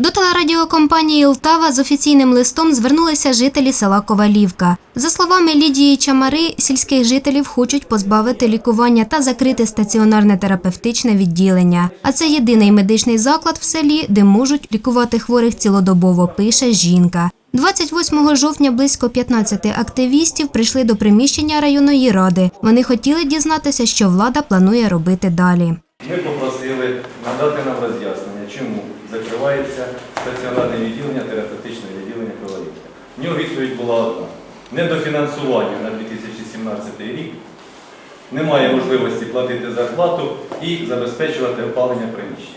До телерадіокомпанії «Лтава» з офіційним листом звернулися жителі села Ковалівка. За словами Лідії Чамари, сільських жителів хочуть позбавити лікування та закрити стаціонарне терапевтичне відділення. А це єдиний медичний заклад в селі, де можуть лікувати хворих цілодобово, пише жінка. 28 жовтня близько 15 активістів прийшли до приміщення районної ради. Вони хотіли дізнатися, що влада планує робити далі. Надати нам роз'яснення, чому закривається стаціонарне відділення, терапевтичне відділення Ковалівка. В нього відповідь була одна. Недофінансування на 2017 рік, немає можливості платити зарплату і забезпечувати опалення приміщень.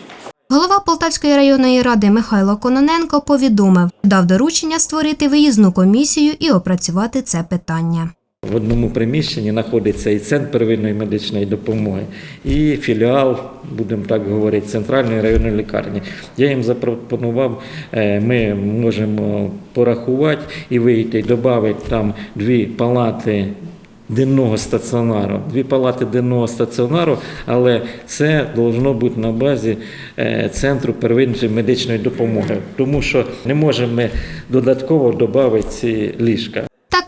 Голова Полтавської районної ради Михайло Кононенко повідомив, дав доручення створити виїзну комісію і опрацювати це питання. В одному приміщенні знаходиться і центр первинної медичної допомоги, і філіал, будемо так говорити, центральної районної лікарні. Я їм запропонував, е, ми можемо порахувати і вийти, і додати там дві палати. Денного стаціонару, дві палати денного стаціонару, але це должно бути на базі е, центру первинної медичної допомоги, тому що не можемо додатково додати ці ліжка.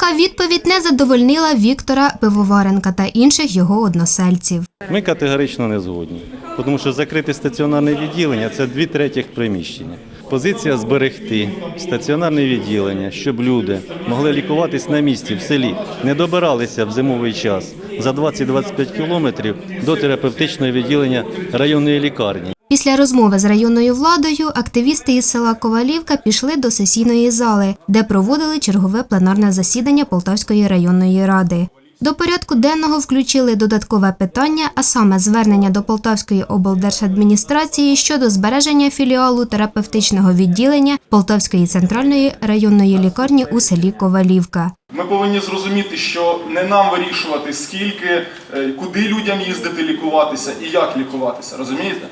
Така відповідь не задовольнила Віктора Пивоваренка та інших його односельців. Ми категорично не згодні, тому що закрите стаціонарне відділення це дві третіх приміщення. Позиція зберегти стаціонарне відділення, щоб люди могли лікуватись на місці в селі, не добиралися в зимовий час за 20-25 кілометрів до терапевтичного відділення районної лікарні. Після розмови з районною владою активісти із села Ковалівка пішли до сесійної зали, де проводили чергове пленарне засідання Полтавської районної ради. До порядку денного включили додаткове питання, а саме звернення до Полтавської облдержадміністрації щодо збереження філіалу терапевтичного відділення Полтавської центральної районної лікарні у селі Ковалівка. Ми повинні зрозуміти, що не нам вирішувати, скільки, е, куди людям їздити лікуватися і як лікуватися. Розумієте?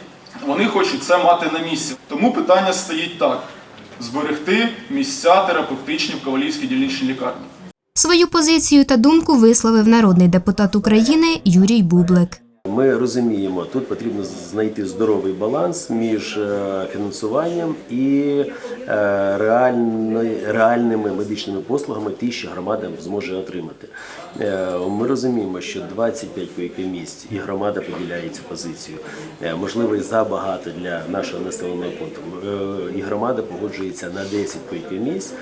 Вони хочуть це мати на місці. Тому питання стоїть так: зберегти місця терапевтичні в Ковалівській дільничній лікарні. Свою позицію та думку висловив народний депутат України Юрій Бублик. Ми розуміємо, тут потрібно знайти здоровий баланс між е, фінансуванням і е, реальними медичними послугами, ті, що громада зможе отримати. Е, Ми розуміємо, що 25 місць і громада поділяє цю позицію. Можливо, і забагато для нашого населеного пункту. І громада погоджується на 10 місць,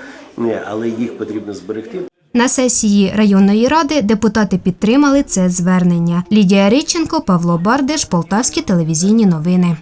але їх потрібно зберегти. На сесії районної ради депутати підтримали це звернення. Лідія Риченко, Павло Бардеш, Полтавські телевізійні новини.